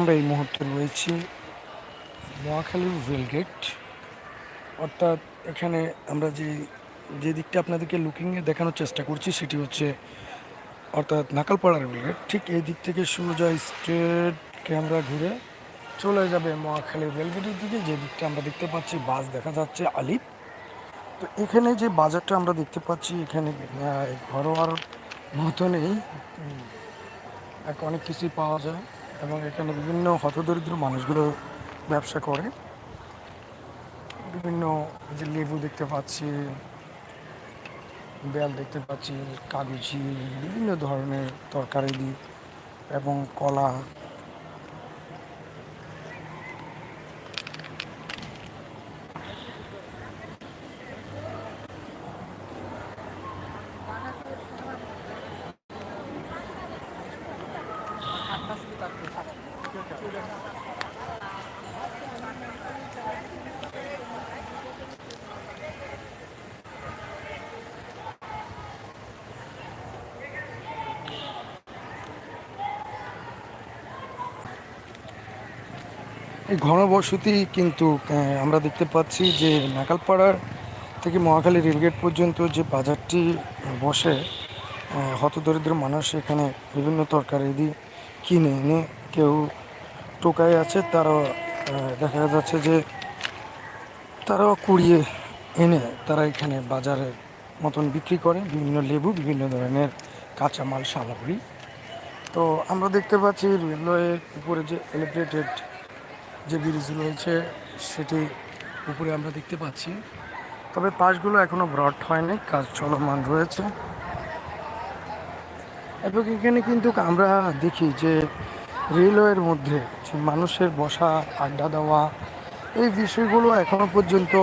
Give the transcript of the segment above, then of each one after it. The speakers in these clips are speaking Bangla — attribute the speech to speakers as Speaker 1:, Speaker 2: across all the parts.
Speaker 1: আমরা এই মুহূর্তে রয়েছি মহাখালীর রেলগেট। অর্থাৎ এখানে আমরা যে যে দিকটা আপনাদেরকে লুকিংয়ে দেখানোর চেষ্টা করছি সেটি হচ্ছে, অর্থাৎ নাকালপাড়া রেলগেট। ঠিক এই দিক থেকে সোজা স্ট্রেট ক্যামেরা ঘুরে চলে যাবে মহাখালী রেলগেটের দিকে, যে দিকটা আমরা দেখতে পাচ্ছি, বাস দেখা যাচ্ছে আলিপ। তো এখানে যে বাজারটা আমরা দেখতে পাচ্ছি, এখানে ঘরোয়ার মতনই অনেক কিছুই পাওয়া যায়। এবং এখানে বিভিন্ন হতদরিদ্র মানুষগুলো ব্যবসা করে। বিভিন্ন যে লেবু দেখতে পাচ্ছি, বেল দেখতে পাচ্ছি, কাগজি, বিভিন্ন ধরনের তরকারি দিই এবং কলা। ঘনবসতি কিন্তু আমরা দেখতে পাচ্ছি যে নাকালপাড়ার থেকে মহাখালী রেলগেট পর্যন্ত যে বাজারটি বসে হতদরিদ্র মানুষ এখানে বিভিন্ন তরকারি দিয়ে কিনে এনে কেউ টোকায় আছে, তারা দেখা যাচ্ছে যে তারাও কুড়িয়ে এনে তারা এখানে বাজারের মতন বিক্রি করে, বিভিন্ন লেবু, বিভিন্ন ধরনের কাঁচামাল, সামগ্রী। তো আমরা দেখতে পাচ্ছি রেলওয়ের উপরে যে এলিভেটেড যে ব্রিজ রয়েছে, সেটি উপরে আমরা দেখতে পাচ্ছি। তবে পাশগুলো এখনও ব্রড হয়নি, কাজ চলমান রয়েছে। এবং এখানে কিন্তু আমরা দেখি যে রেলওয়ের মধ্যে যে মানুষের বসা, আড্ডা দেওয়া, এই বিষয়গুলো এখনও পর্যন্ত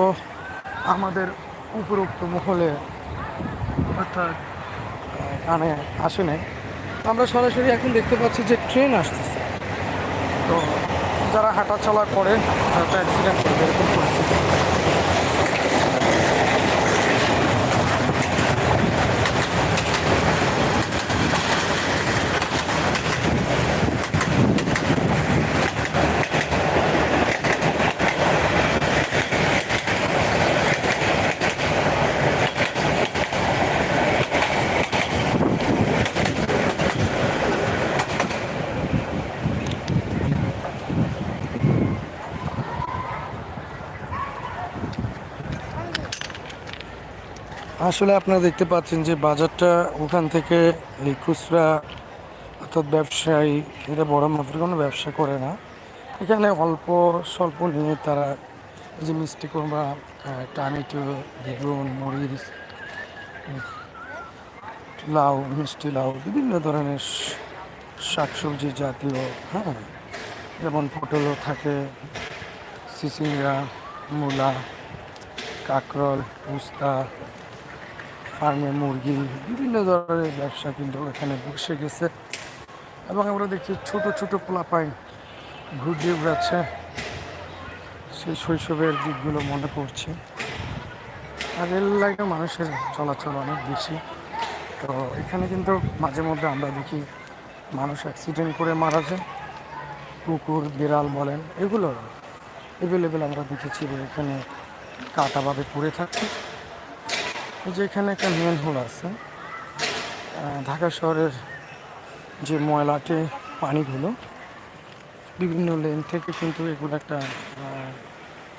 Speaker 1: আমাদের উপরোক্ত মহলে অর্থাৎ কানে আসে নাই। আমরা সরাসরি এখন দেখতে পাচ্ছি যে ট্রেন আসতেছে। তো যারা হাঁটাচলা করে হয়তো অ্যাক্সিডেন্ট করবে এরকম পরিস্থিতি। আসলে আপনারা দেখতে পাচ্ছেন যে বাজারটা ওখান থেকে এই খুচরা অর্থাৎ ব্যবসায়ী, এরা বড় মাত্রার কোনো ব্যবসা করে না। এখানে অল্প স্বল্প নিয়ে তারা যে মিষ্টি কুমড়া টমেটো, বেগুন, মরিচ, লাউ, মিষ্টি লাউ, বিভিন্ন ধরনের শাকসবজি জাতীয় হ্যাঁ যেমন পটলও থাকে, সিসিঙ্গা, মূলা, কাঁকরোল, উস্তা ফার্মে মুরগি, বিভিন্ন ধরনের ব্যবসা কিন্তু এখানে বসে গেছে। এবং আমরা দেখছি ছোট ছোট পোলাপাইন ঘুরিয়ে বেড়াচ্ছে। সেই শৈশবের দিকগুলো মনে পড়ছে। আর রেল লাইনে মানুষের চলাচল অনেক বেশি। তো এখানে কিন্তু মাঝে মধ্যে আমরা দেখি মানুষ অ্যাক্সিডেন্ট করে মারা যায়। কুকুর, বিড়াল বলেন, এগুলো অ্যাভেলেবেল আমরা দেখেছি এখানে কাটাভাবে পড়ে থাকে। এই যে এখানে একটা মেন হোল আছে ঢাকা শহরের যে ময়লাটে, পানিগুলো, বিভিন্ন লেন থেকে কিন্তু এগুলো একটা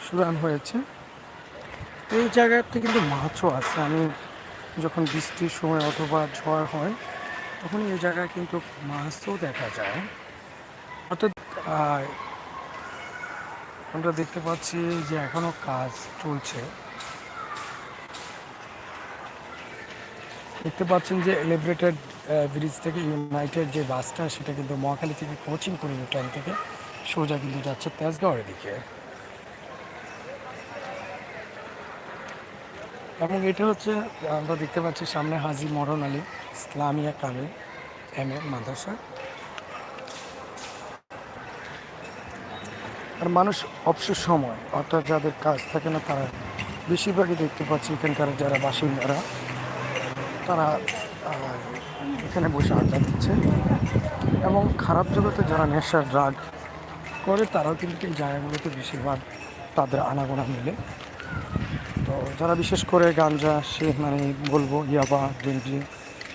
Speaker 1: সুরান হয়েছে। এই জায়গাতে কিন্তু মাছও আছে। আমি যখন বৃষ্টির সময় অথবা ঝড় হয় তখন এই জায়গায় কিন্তু মাছও দেখা যায়। অর্থাৎ আমরা দেখতে পাচ্ছি যে এখনও কাজ চলছে। দেখতে পাচ্ছেন যে এলিভেটেড ব্রিজ থেকে ইউনাইটেড যে বাসটা, সেটা কিন্তু মহাখালী থেকে কোচিং করে ট্রেন থেকে সোজা কিন্তু যাচ্ছে তেজগাঁওয়ের দিকে। এবং এটা হচ্ছে, আমরা দেখতে পাচ্ছি সামনে হাজি মরণ আলী, ইসলামিয়া কামিল এম এ মাদ্রাসা। আর মানুষ অবসর সময়, অর্থাৎ যাদের কাজ থাকে না, তারা বেশিরভাগই দেখতে পাচ্ছি এখানকার যারা বাসিন্দারা। তারা এখানে বসে আড্ডা দিচ্ছে। এবং খারাপ জগতে যারা নেশার ড্রাগ করে, তারাও কিন্তু এই জায়গাগুলোতে বেশিরভাগ তাদের আনাগোনা মিলে। তো যারা বিশেষ করে গাঞ্জা সে মানে বলব, ইয়াবা ডেন্টি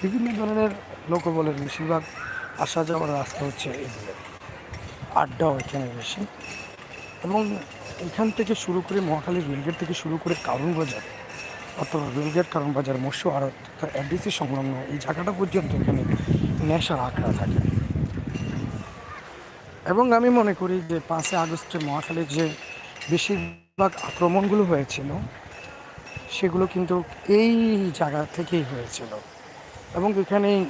Speaker 1: বিভিন্ন ধরনের লোকবলের বেশিরভাগ আসা যাওয়ার রাস্তা হচ্ছে এগুলো আড্ডাও এখানে বেশি। এবং এখান থেকে শুরু করে মহাখালী রেলগেট থেকে শুরু করে কারণ বাজার অথবা রেলগেট কারণ বাজার মৎস্য আড়ত এফডিসি সংলগ্ন এই জায়গাটা পর্যন্ত এখানে নেশার আঁকড়া থাকে। এবং আমি মনে করি যে পাঁচই আগস্টে মহাখালীর যে বেশিরভাগ আক্রমণগুলো হয়েছিল সেগুলো কিন্তু এই জায়গা থেকেই হয়েছিল। এবং এখানে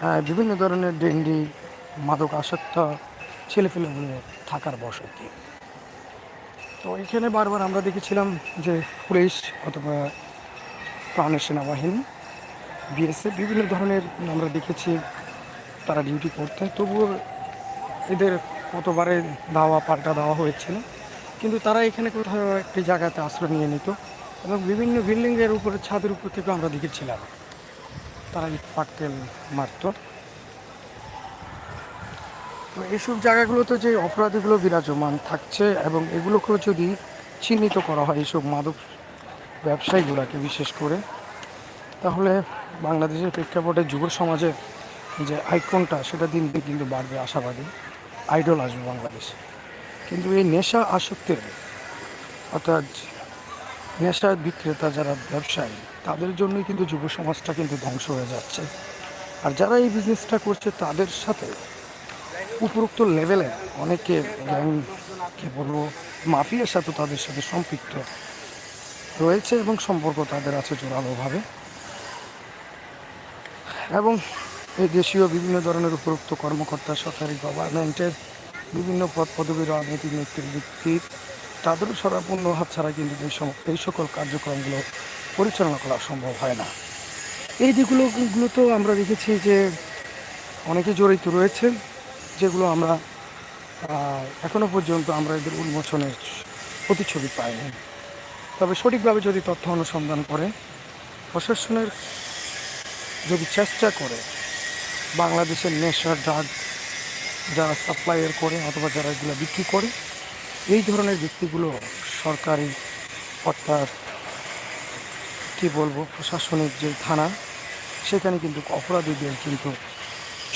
Speaker 1: আহ, বিভিন্ন ধরনের ডেন্ডি মাদক আসক্ত ছেলেপেলেগুলো থাকার বসতি। তো এখানে বারবার আমরা দেখেছিলাম যে পুলিশ অথবা প্রাণের সেনাবাহিনী, বিএসএফ বিভিন্ন ধরনের আমরা দেখেছি তারা ডিউটি করতে। তবুও এদের কতবারে দাওয়া পাল্টা দেওয়া হয়েছিল। কিন্তু তারা এখানে কোথাও একটি জায়গাতে আশ্রয় নিয়ে নিত এবং বিভিন্ন বিল্ডিংয়ের উপরে, ছাদের উপর থেকে আমরা দেখেছিলাম। তারা ইট, পাটকেল মারত। তো এইসব জায়গাগুলোতে যে অপরাধীগুলো বিরাজমান থাকছে এবং এগুলোকেও যদি চিহ্নিত করা হয় এইসব মাদক ব্যবসায়ীগুলোকে বিশেষ করে, তাহলে বাংলাদেশের প্রেক্ষাপটে যুব সমাজে যে আইকনটা, সেটা দিন দিন কিন্তু বাড়বে আশাবাদী। আইডল আসবে বাংলাদেশে। কিন্তু এই নেশা আসক্তের, অর্থাৎ নেশা বিক্রেতা যারা ব্যবসায়ী, তাদের জন্যই কিন্তু যুব সমাজটা কিন্তু ধ্বংস হয়ে যাচ্ছে। আর যারা এই বিজনেসটা করছে, তাদের সাথে উপরোক্ত লেভেলে অনেকে গ্যাং, কী বলব, মাফিয়ার সাথে তাদের সাথে সম্পৃক্ত রয়েছে এবং সম্পর্ক তাদের আছে জোরালোভাবে। এবং এই দেশীয় বিভিন্ন ধরনের উপরোক্ত কর্মকর্তা, সরকারি গভর্নমেন্টের বিভিন্ন পদ, পদবী, রাজনৈতিক নেতৃত্ব তাদেরও সরাপূর্ণ হাত ছাড়া কিন্তু এই সকল কার্যক্রমগুলো পরিচালনা করা সম্ভব হয় না। এই দিকগুলো গুলোতেও আমরা দেখেছি যে অনেকে জড়িত রয়েছে যেগুলো আমরা এখনও পর্যন্ত আমরা এদের উন্মোচনের প্রতিচ্ছবি পাইনি। তবে সঠিকভাবে যদি তথ্য অনুসন্ধান করে, প্রশাসনের যদি চেষ্টা করে, বাংলাদেশের নেশা ড্রাগ যারা সাপ্লাইয়ের করে অথবা যারা এগুলো বিক্রি করে, এই ধরনের ব্যক্তিগুলো সরকারি অর্থাৎ কী বলব, প্রশাসনিক যে থানা, সেখানে কিন্তু অপরাধীদের কিন্তু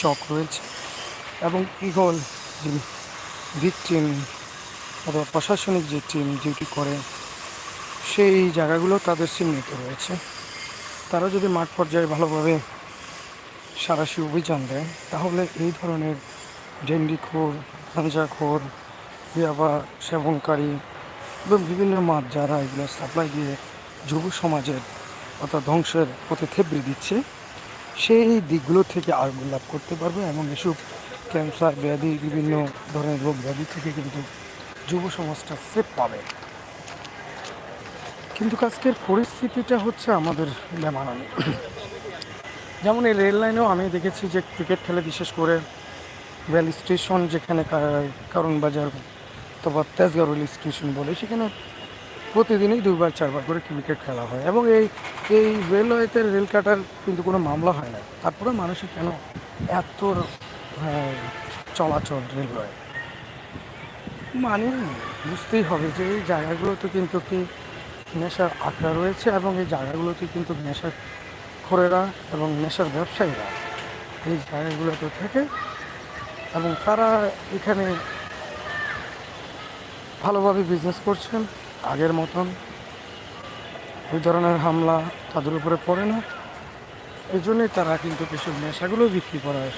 Speaker 1: চক রয়েছে। এবং ইগল যে ভিকটিম অথবা প্রশাসনিক যে টিম ডিউটি করে, সেই জায়গাগুলো তাদের চিহ্নিত রয়েছে। তারা যদি মাঠ পর্যায়ে ভালোভাবে সারাশি অভিযান দেয়, তাহলে এই ধরনের ডেন্ডিখোর গাঞ্জাখোর ইয়াবা সেবনকারী এবং বিভিন্ন মাছ যারা এগুলো সাপ্লাই দিয়ে যুব সমাজের অর্থাৎ ধ্বংসের পথে থেবড়ে দিচ্ছে, সেই দিকগুলো থেকে আগুন লাভ করতে পারবে এবং এসব ক্যান্সার ব্যাধি, বিভিন্ন ধরনের রোগ ব্যাধি থেকে কিন্তু যুব সমাজটা সেফ পাবে। কিন্তু আজকের পরিস্থিতিটা হচ্ছে আমাদের বেমানানি যেমন এই রেল লাইনেও আমি দেখেছি যে ক্রিকেট খেলে বিশেষ করে রেল স্টেশন যেখানে কারণ বাজার অথবা তেজগাঁও রেল স্টেশন বলে, সেখানে প্রতিদিনই দুইবার, চারবার করে ক্রিকেট খেলা হয় এবং এই এই রেলওয়েতে রেল কাটার কিন্তু কোনো মামলা হয় না। তারপরে মানুষের কেন এত চলাচল, রেলওয়ে। মানে বুঝতেই হবে যে এই জায়গাগুলোতে কিন্তু কি নেশার আখড়া রয়েছে এবং এই জায়গাগুলোতে কিন্তু নেশার খোরেরা এবং নেশার ব্যবসায়ীরা এই জায়গাগুলোতে থেকে এবং তারা এখানে ভালোভাবে বিজনেস করছেন, আগের মতন। ওই ধরনের হামলা তাদের উপরে পড়ে না। এই জন্যই তারা কিন্তু কিছু নেশাগুলো বিক্রি করার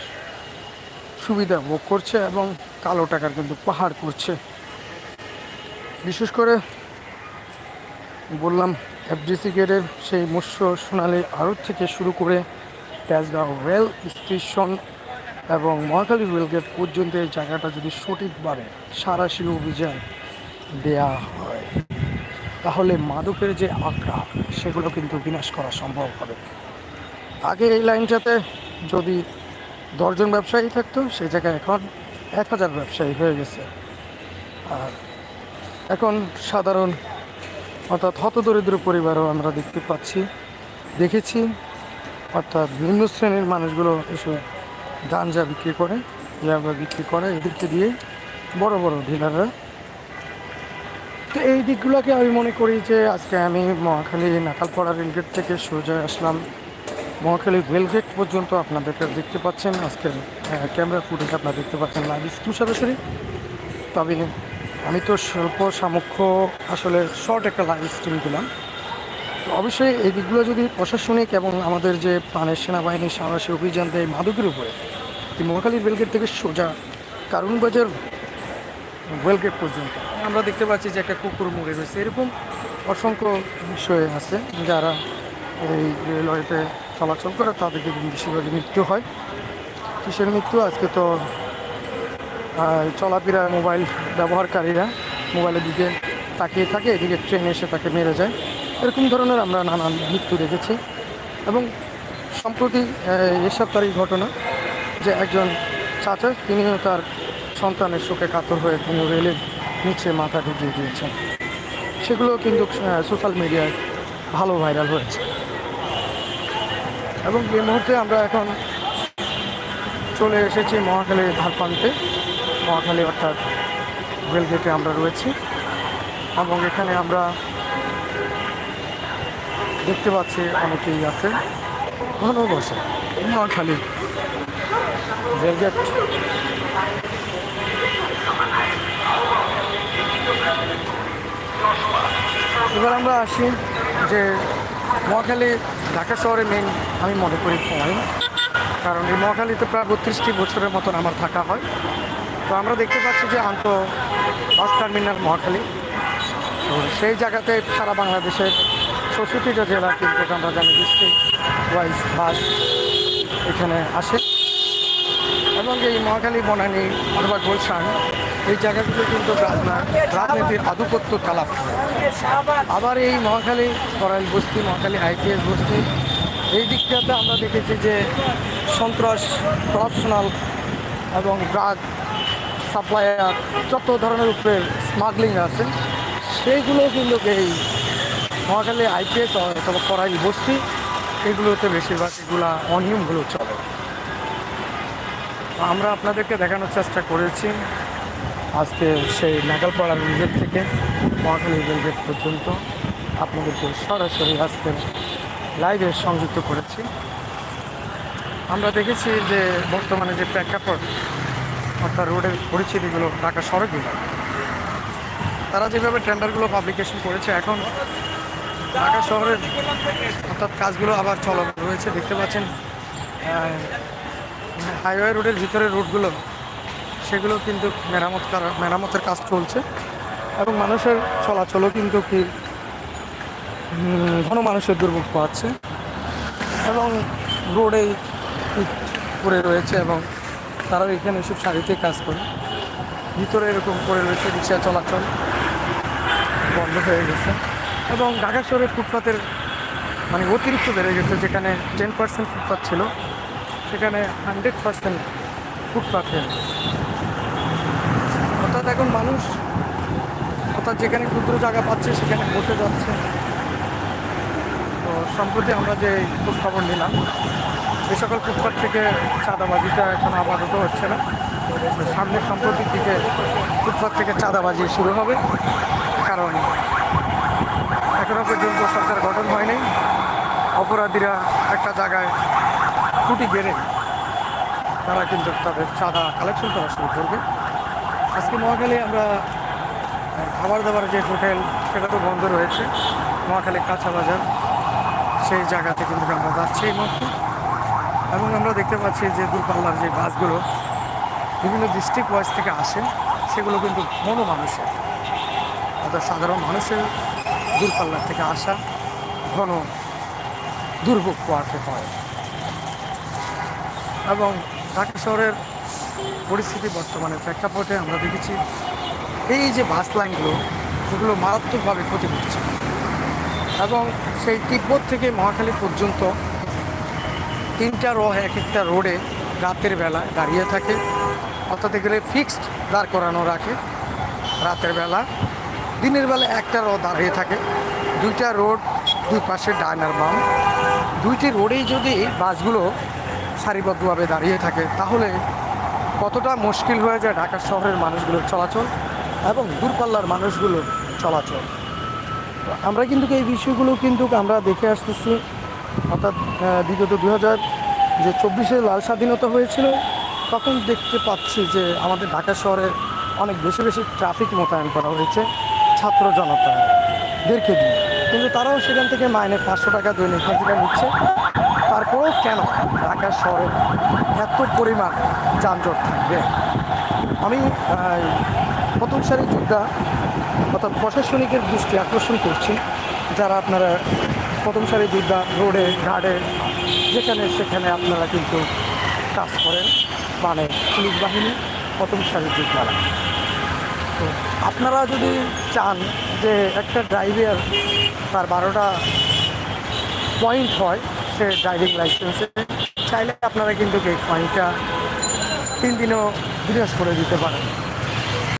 Speaker 1: সুবিধা ভোগ করছে এবং কালো টাকার কিন্তু পাহাড় করছে। বিশেষ করে বললাম এফডিসি গেটের সেই মৎস্য সোনালি আড়ত থেকে শুরু করে তেজগাঁও রেল স্টেশন এবং মহাখালী রেলগেট পর্যন্ত এই জায়গাটা যদি সঠিকভাবে সারাশি অভিযান দেয়া হয়, তাহলে মাদকের যে আঁকড়া সেগুলো কিন্তু বিনাশ করা সম্ভব হবে। আগে এই লাইনটাতে যদি দশজন ব্যবসায়ী থাকতো, সেই জায়গায় এখন এক হাজার ব্যবসায়ী হয়ে গেছে। আর এখন সাধারণ অর্থাৎ হতদরিদ্র পরিবারও আমরা দেখতে পাচ্ছি, দেখেছি। অর্থাৎ নিম্ন শ্রেণির মানুষগুলো এসে গাঞ্জা বিক্রি করে, ইয়াবা বিক্রি করে, এদেরকে দিয়ে বড় বড় ডিলাররা। তো এই দিকগুলোকে আমি মনে করি যে আজকে আমি মহাখালী নাকালপাড়া রেলগেট থেকে সোজা আসলাম। মহাখালী রেলগেট পর্যন্ত আপনাদেরকে দেখতে পাচ্ছেন। আজকের ক্যামেরা ফুটেজ আপনারা দেখতে পাচ্ছেন লাইভ স্ক্রিন সরাসরি। তবে আমি তো স্বল্প সামক্ষ্য আসলে শর্ট একটা লাইভ স্ট্রিম দিলাম। তো অবশ্যই এই দিকগুলো যদি প্রশাসনিক এবং আমাদের যে প্রাণের সেনাবাহিনীর সাহসী অভিযান দেয় মাদকের উপরে, এই মহাখালী রেলগেট থেকে সোজা কারুনবাজার রেলগেট পর্যন্ত। আমরা দেখতে পাচ্ছি যে একটা কুকুর মরে রয়েছে এরকম অসংখ্য বিষয় আছে যারা এই রেলওয়েতে চলাচল করে তাদেরকে বেশিরভাগই মৃত্যু হয়। কিসের মৃত্যু? আজকে তো চলাফেরা মোবাইল ব্যবহারকারীরা মোবাইলের দিকে তাকিয়ে থাকে এদিকে ট্রেন এসে তাকে মেরে যায়। এরকম ধরনের আমরা নানান মৃত্যু দেখেছি। এবং সম্প্রতি আহ, এ সপ্তাহের ঘটনা যে একজন চাচা তিনিও তার সন্তানের শোকে কাতর হয়ে তিনি রেলের নিচে মাথা ঢুকিয়ে দিয়েছেন। সেগুলো কিন্তু সোশ্যাল মিডিয়ায় ভালো ভাইরাল হয়েছে। এবং এই মুহূর্তে আমরা এখন চলে এসেছি মহাখালী ধারপান্তে। মহাখালী অর্থাৎ রেলগেটে আমরা রয়েছি এবং এখানে আমরা দেখতে পাচ্ছি অনেকেই আছে। ঘন বসে। Mohakhali rail gate. এবার আমরা আসি যে মহাখালী ঢাকা শহরে মেন আমি মনে করি পয়েন্ট। কারণ এই মহাখালীতে প্রায় বত্রিশটি বছরের মতন আমার থাকা হয়। তো আমরা দেখতে পাচ্ছি যে আন্ত বাস টার্মিনাল মহাখালী। তো সেই জায়গাতে সারা বাংলাদেশের চৌষট্টিটা জেলা কিন্তু আমরা জানি ডিস্ট্রিক্ট ওয়াইজ বাস এখানে আসে। এবং এই মহাখালী, বনানী অথবা গুলশান এই জায়গাগুলো কিন্তু রাজনা- রাজনীতির আধিপত্য চালাপ আবার এই মহাখালী করাইল বস্তি, মহাখালী আইপিএস বস্তি, এই দিকটাতে আমরা দেখেছি যে সন্ত্রাস করাপশনাল এবং ড্রাগ সাপ্লায়ার যত ধরনের উপরে স্মাগলিং আছে, সেইগুলো কিন্তু এই মহাখালী আইপিএস অথবা করাইল বস্তি, এগুলোতে বেশিরভাগ এগুলা অনিয়মগুলো চলে। আমরা আপনাদেরকে দেখানোর চেষ্টা করেছি। আজকে সেই নাগালপাড়া রেলগেট থেকে মহাখালী রেলগেট পর্যন্ত আপনাদেরকে সরাসরি আজকে লাইভে সংযুক্ত করেছি। আমরা দেখেছি যে বর্তমানে যে প্রেক্ষাপট, অর্থাৎ রোডের পরিস্থিতিগুলো ঢাকা সড়কগুলো তারা যেভাবে টেন্ডারগুলো পাবলিকেশন করেছে, এখন ঢাকা শহরের অর্থাৎ কাজগুলো আবার চলমান রয়েছে। দেখতে পাচ্ছেন হাইওয়ে রোডের ভিতরের রুটগুলো সেগুলো কিন্তু মেরামত করা, মেরামতের কাজ চলছে এবং মানুষের চলাচলও কিন্তু কি ঘন মানুষের দুর্ভোগ পাচ্ছে এবং রোডে ইট পড়ে রয়েছে এবং তারাও এখানে এসব সারিতে কাজ করে। ভিতরে এরকম পড়ে রয়েছে রিক্সা চলাচল বন্ধ হয়ে গেছে এবং ঢাকা শহরের ফুটপাতের মানে অতিরিক্ত বেড়ে গেছে, যেখানে টেন পার্সেন্ট ফুটপাত ছিল, সেখানে হান্ড্রেড পার্সেন্ট গেছে অর্থাৎ এখন মানুষ অর্থাৎ যেখানে ক্ষুদ্র জায়গা পাচ্ছে সেখানে বসে যাচ্ছে। তো সম্প্রতি আমরা যে খবর নিলাম যে সকল ফুটপাত থেকে চাঁদাবাজিটা এখন আপাতত হচ্ছে না। সামনে সম্প্রতির দিকে ফুটপাত থেকে চাঁদাবাজি শুরু হবে, কারণ এখনও পর্যন্ত সরকার গঠন হয়নি অপরাধীরা একটা জায়গায় খুঁটি গেড়ে তারা কিন্তু তাদের চাঁদা কালেকশন করা শুরু করবে। আজকে মহাখালী আমরা খাবার দাবার যে হোটেল, সেটা তো বন্ধ রয়েছে। মহাখালী কাঁচা বাজার, সেই জায়গাতে কিন্তু আমরা যাচ্ছি এই মুহূর্তে। এবং আমরা দেখতে পাচ্ছি যে দূরপাল্লার যে বাসগুলো, বিভিন্ন ডিস্ট্রিক্ট ওয়াইজ থেকে আসে, সেগুলো কিন্তু ঘন মানুষের অর্থাৎ সাধারণ মানুষের দূরপাল্লার থেকে আসা ঘন দুর্ভোগ পোয়াতে হয়। এবং ঢাকা শহরের পরিস্থিতি বর্তমানে প্রেক্ষাপটে আমরা দেখেছি, এই যে বাস লাইনগুলো, সেগুলো মারাত্মকভাবে ক্ষতি করছে। এবং সেই তিব্বত থেকে মহাখালী পর্যন্ত তিনটা র এক একটা রোডে রাতের বেলা দাঁড়িয়ে থাকে, অর্থাৎ এগুলো ফিক্সড দাঁড় করানো রাখে রাতের বেলা, দিনের বেলা একটা র দাঁড়িয়ে থাকে। দুইটা রোড দুই পাশে ডান আর বাম। দুইটি রোডেই যদি বাসগুলো সারিবদ্ধভাবে দাঁড়িয়ে থাকে, তাহলে কতটা মুশকিল হয়ে যায় ঢাকা শহরের মানুষগুলোর চলাচল এবং দূরপাল্লার মানুষগুলোর চলাচল? আমরা কিন্তু এই বিষয়গুলো কিন্তু আমরা দেখে আসতেছি। অর্থাৎ বিগত দু হাজার যে চব্বিশে লাল স্বাধীনতা হয়েছিল, তখন দেখতে পাচ্ছি যে আমাদের ঢাকা শহরে অনেক বেশি বেশি ট্রাফিক মোতায়েন করা হয়েছে, ছাত্র জনতাদেরকে দিয়ে। কিন্তু তারাও সেখান থেকে মাইনে পাঁচশো টাকা দৈনিক হাজিরা নিচ্ছে। তারপরেও কেন ঢাকা শহরে এত পরিমাণ যানজট থাকবে? আমি প্রথম সারি যোদ্ধা অর্থাৎ প্রশাসনিকের দৃষ্টি আকর্ষণ করছি। যারা আপনারা প্রথম সারি যোদ্ধা, রোডে, ঘাটে, যেখানে সেখানে আপনারা কিন্তু কাজ করেন। মানে পুলিশ বাহিনী, প্রথম সারি যোদ্ধারা। তো আপনারা যদি চান যে একটা ড্রাইভার তার বারোটা পয়েন্ট হয় সে ড্রাইভিং লাইসেন্সে চাইলে আপনারা কিন্তু এই পয়েন্টটা তিন দিনও বিনাশ করে দিতে পারেন।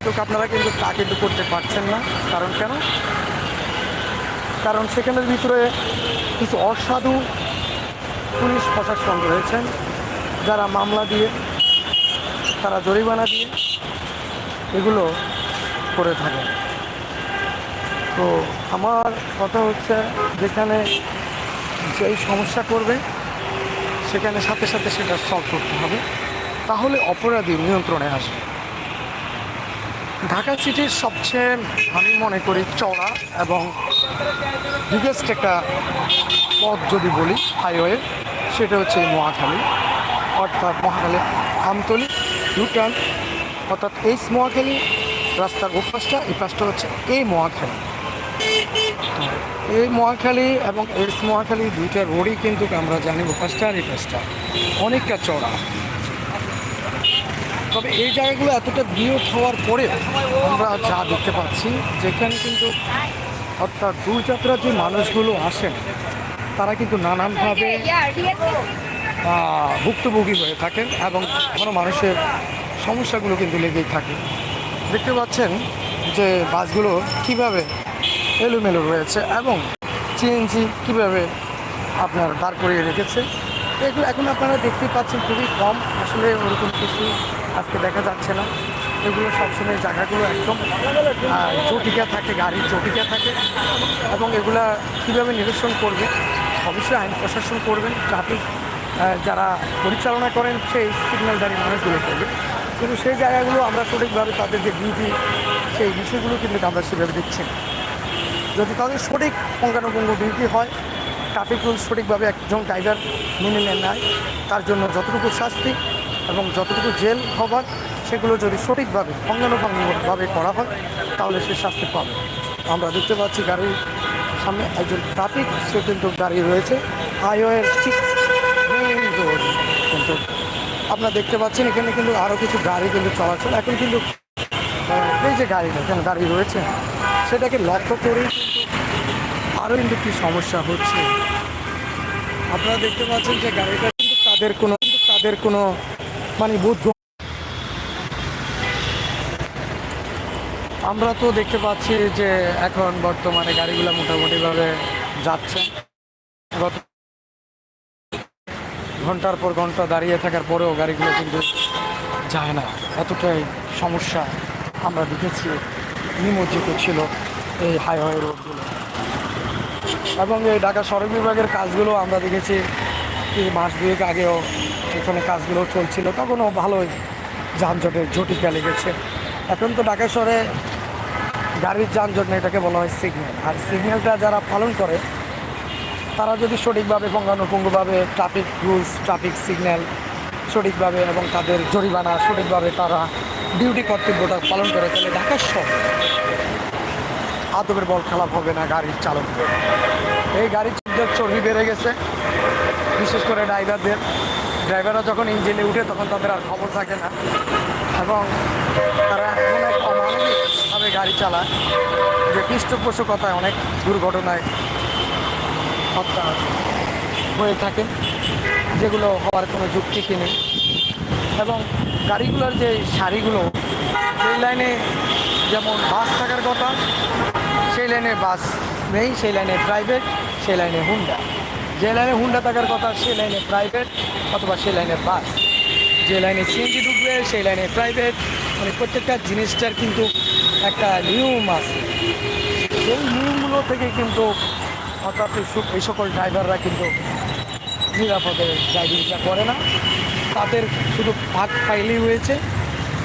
Speaker 1: কিন্তু আপনারা কিন্তু তা কিন্তু করতে পারছেন না। কারণ কেন? কারণ সেখানের ভিতরে কিছু অসাধু পুলিশ প্রশাসন রয়েছেন, যারা মামলা দিয়ে, তারা জরিমানা দিয়ে এগুলো করে থাকেন। তো আমার কথা হচ্ছে, যেখানে যেই সমস্যা করবে, সেখানে সাথে সাথে সেটা সলভ করতে হবে। তাহলে অপরাধী নিয়ন্ত্রণে আসবে। ঢাকা সিটির সবচেয়ে, আমি মনে করি চড়া এবং বিগেস্ট একটা পথ যদি বলি হাইওয়ে সেটা হচ্ছে এই মহাখালী। অর্থাৎ মহাখালী আমতলি ইউটার্ন অর্থাৎ এই মহাখালী রাস্তার ও পাশটা এই পাশটা হচ্ছে এই মহাখালী। এই মহাখালী এবং এস মহাখালী দুইটা রোডই কিন্তু আমরা জানি আর এই পাশটা অনেকটা চড়া তবে এই জায়গাগুলো এতটা বৃহৎ হওয়ার পরে আমরা যা দেখতে পাচ্ছি, যেখানে কিন্তু অর্থাৎ দূরযাত্রার যে মানুষগুলো আসেন, তারা কিন্তু নানানভাবে ভুক্তভোগী হয়ে থাকেন এবং কোনো মানুষের সমস্যাগুলো কিন্তু লেগেই থাকে। দেখতে পাচ্ছেন যে বাসগুলো কীভাবে এলোমেলো রয়েছে এবং সিএনজি কীভাবে আপনার দাঁড় করিয়ে রেখেছে, এগুলো এখন আপনারা দেখতেই পাচ্ছেন খুবই কম। আসলে ওরকম কিছু আজকে দেখা যাচ্ছে না। এগুলো সবসময় জায়গাগুলো একদম চটিকা থাকে, গাড়ির চটিকা থাকে এবং এগুলা কীভাবে নিরসন করবে, অবশ্যই আইন প্রশাসন করবেন ট্রাফিক যারা পরিচালনা করেন সেই সিগন্যালদারি মানুষগুলো করবে। কিন্তু সেই জায়গাগুলো আমরা সঠিকভাবে তাদের যে ডিউটি সেই বিষয়গুলো কিন্তু আমরা সেভাবে দেখছি যদি তাদের সঠিক পঙ্গানুপঙ্গ ডিউটি হয়, ট্রাফিক রুল সঠিকভাবে একজন ড্রাইভার মেনে নেন নাই, তার জন্য যতটুকু শাস্তি এবং যতটুকু জেল হবার, সেগুলো যদি সঠিকভাবে পঙ্গানুপঙ্গভাবে করা হয়, তাহলে সে শাস্তি পাবে। আমরা দেখতে পাচ্ছি গাড়ির সামনে একজন ট্রাফিক সে কিন্তু দাঁড়িয়ে রয়েছে। হাইওয়ের ঠিক কিন্তু আপনারা দেখতে পাচ্ছেন, এখানে কিন্তু আরও কিছু গাড়ি কিন্তু চলাচল, এখন কিন্তু এই যে গাড়িটা এখানে দাঁড়িয়ে রয়েছে সেটাকে লক্ষ্য করেই কিন্তু আরও কিন্তু কি সমস্যা হচ্ছে। আপনারা দেখতে পাচ্ছেন যে গাড়িটা কিন্তু তাদের কোনো তাদের কোনো মানে বুদ্ধ আমরা তো দেখতে পাচ্ছি যে এখন বর্তমানে গাড়িগুলো মোটামুটিভাবে যাচ্ছে। গত ঘণ্টার পর ঘণ্টা দাঁড়িয়ে থাকার পরেও গাড়িগুলো কিন্তু যায় না। এতটাই সমস্যা আমরা দেখেছি। নিমজ্জিত ছিল এই হাইওয়ে রোডগুলো। এবং এই ঢাকা সড়ক বিভাগের কাজগুলো আমরা দেখেছি, এই মাস দুয়েক আগেও এখানে কাজগুলো চলছিল, তখনও ভালোই যানজটের জটিকা লেগেছে। এখন তো ঢাকা শহরে গাড়ির যানজট নেই এটাকে বলা হয় সিগন্যাল আর সিগন্যালটা যারা পালন করে, তারা যদি সঠিকভাবে পঙ্গানুপঙ্গভাবে ট্রাফিক রুলস ট্রাফিক সিগন্যাল সঠিকভাবে এবং তাদের জরিমানা সঠিকভাবে তারা ডিউটি কর্তব্যটা পালন করে তাহলে ঢাকা শহর আদবের বল খেলা হবে না গাড়ির চালকদের এই গাড়ির চালকদের চর্বি বেড়ে গেছে। বিশেষ করে ড্রাইভারদের। ড্রাইভাররা যখন ইঞ্জিনে উঠে তখন তাদের আর খবর থাকে না। এবং তারা এমন এক অমানবিকভাবে গাড়ি চালায় যে পৃষ্ঠপোষকতায় অনেক দুর্ঘটনায় হত্যা হয়ে থাকে। যেগুলো হওয়ার কোনো যুক্তি নেই? এবং গাড়িগুলোর যে সারিগুলো, সেই লাইনে যেমন বাস থাকার কথা, সেই লাইনে বাস নেই, সেই লাইনে প্রাইভেট সেই লাইনে হুন্ডা যে লাইনে হুন্ডা থাকার কথা, সেই লাইনে প্রাইভেট অথবা সেই লাইনে বাস। যে লাইনে সিএনজি ঢুকবে, সেই লাইনে প্রাইভেট মানে প্রত্যেকটা জিনিসটার কিন্তু একটা নিয়ম আছে। সেই নিয়মগুলো থেকে কিন্তু অর্থাৎ এই সকল ড্রাইভাররা কিন্তু নিরাপদে ড্রাইভিংটা করে না। তাদের শুধু ফাঁক ফাইলেই হয়েছে।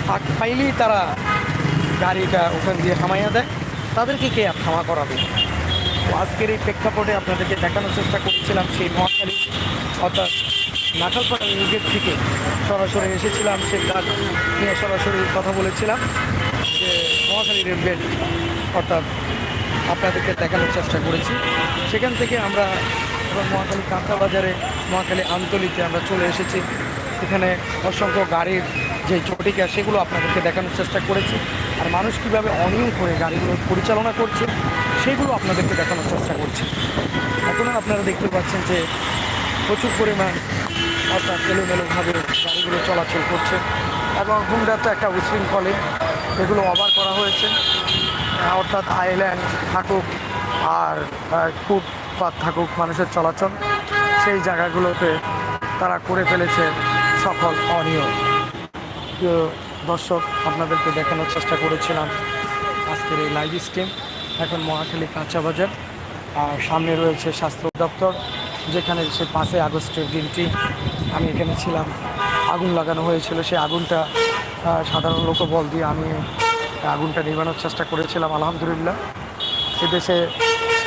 Speaker 1: ফাঁক ফাইলেই তারা গাড়িটা ওখান দিয়ে থামাইয়া দেয়। তাদেরকে কে আর থামা করাবে? তো আজকের এই প্রেক্ষাপটে আপনাদেরকে দেখানোর চেষ্টা করছিলাম সেই মহাখালী অর্থাৎ নাখালপাড়া রেলগেট থেকে সরাসরি এসেছিলাম, সেই কাজ নিয়ে সরাসরি কথা বলেছিলাম। যে মহাখালী রেলগেট অর্থাৎ আপনাদেরকে দেখানোর চেষ্টা করেছি। সেখান থেকে আমরা এখন মহাখালী কাঁচা বাজারে মহাখালী আমতলিতে আমরা চলে এসেছি। এখানে অসংখ্য গাড়ির যে চটিকা সেগুলো আপনাদেরকে দেখানোর চেষ্টা করেছি। আর মানুষ কীভাবে অনিয়ম করে গাড়িগুলো পরিচালনা করছে সেগুলো আপনাদেরকে দেখানোর চেষ্টা করছি। এখনও আপনারা দেখতে পাচ্ছেন যে প্রচুর পরিমাণ অর্থাৎ এলোমেলোভাবে গাড়িগুলো চলাচল করছে এবং হুন্ডা তো একটা উশৃঙ্খলে এগুলো ওভার করা হয়েছে। অর্থাৎ আইল্যান্ড থাকুক আর আহ, ফুটপাত থাকুক মানুষের চলাচল, সেই জায়গাগুলোতে তারা করে ফেলেছে সকল অনিয়ম। প্রিয় দর্শক, আপনাদেরকে দেখানোর চেষ্টা করেছিলাম আজকের এই লাইভ স্ট্রিম এখন মহাখালী কাঁচা বাজার, আর সামনে রয়েছে স্বাস্থ্য দপ্তর, যেখানে সে পাঁচই আগস্টের দিনটি আমি এখানে ছিলাম। আগুন লাগানো হয়েছিল, সেই আগুনটা সাধারণ লোকবল দিয়ে আমি আগুনটা নিবানোর চেষ্টা করেছিলাম, আলহামদুলিল্লাহ। এদেশে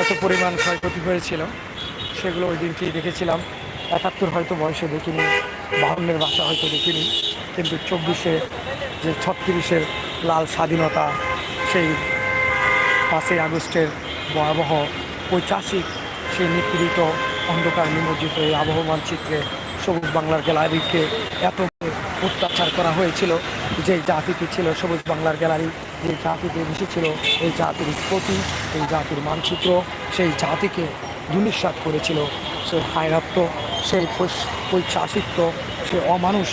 Speaker 1: এত পরিমাণ ক্ষয়ক্ষতি হয়েছিল, সেগুলো ওই দিনটি দেখেছিলাম। একাত্তর হয়তো বয়সে দেখিনি, বাহান্নের ভাষা হয়তো দেখিনি, কিন্তু চব্বিশে যে ছত্রিশের লাল স্বাধীনতা, সেই পাঁচই আগস্টের ভয়াবহ ঐতিহাসিক সেই নিপীড়িত অন্ধকার নিমজ্জিত এই আবহ মানচিত্রে সবুজ বাংলার গ্যালারিকে এত অত্যাচার করা হয়েছিল যে জাতিটি ছিল সবুজ বাংলার গ্যালারি যে জাতিতে মিশেছিল এই জাতির স্ফূর্তি, এই জাতির মানচিত্র, সেই জাতিকে ধূলিসাৎ করেছিল। সে হায়রাত্ম সেই ঐতিহাসিত্ব সে অমানুষ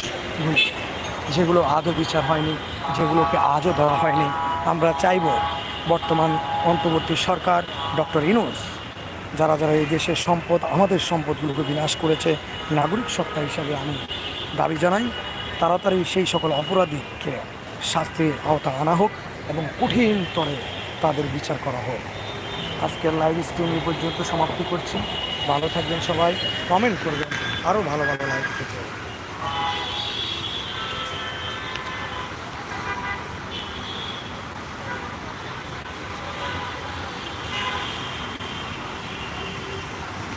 Speaker 1: যেগুলো আজও বিচার হয়নি, যেগুলোকে আজও ধরা হয়নি। আমরা চাইব বর্তমান অন্তর্বর্তী সরকার ডক্টর ইনুস যারা যারা এই দেশের সম্পদ, আমাদের সম্পদগুলোকে বিনাশ করেছে, নাগরিক সত্তা হিসাবে আমি দাবি জানাই, তাড়াতাড়ি সেই সকল অপরাধীকে শাস্তির আওতা আনা হোক। এবং কঠিনতরে তাদের বিচার করা হোক। আজকের লাইভ স্ট্রিম এই পর্যন্ত সমাপ্তি করছি। ভালো থাকবেন সবাই। কমেন্ট করবেন। আরও ভালো ভালো লাইভ পেতে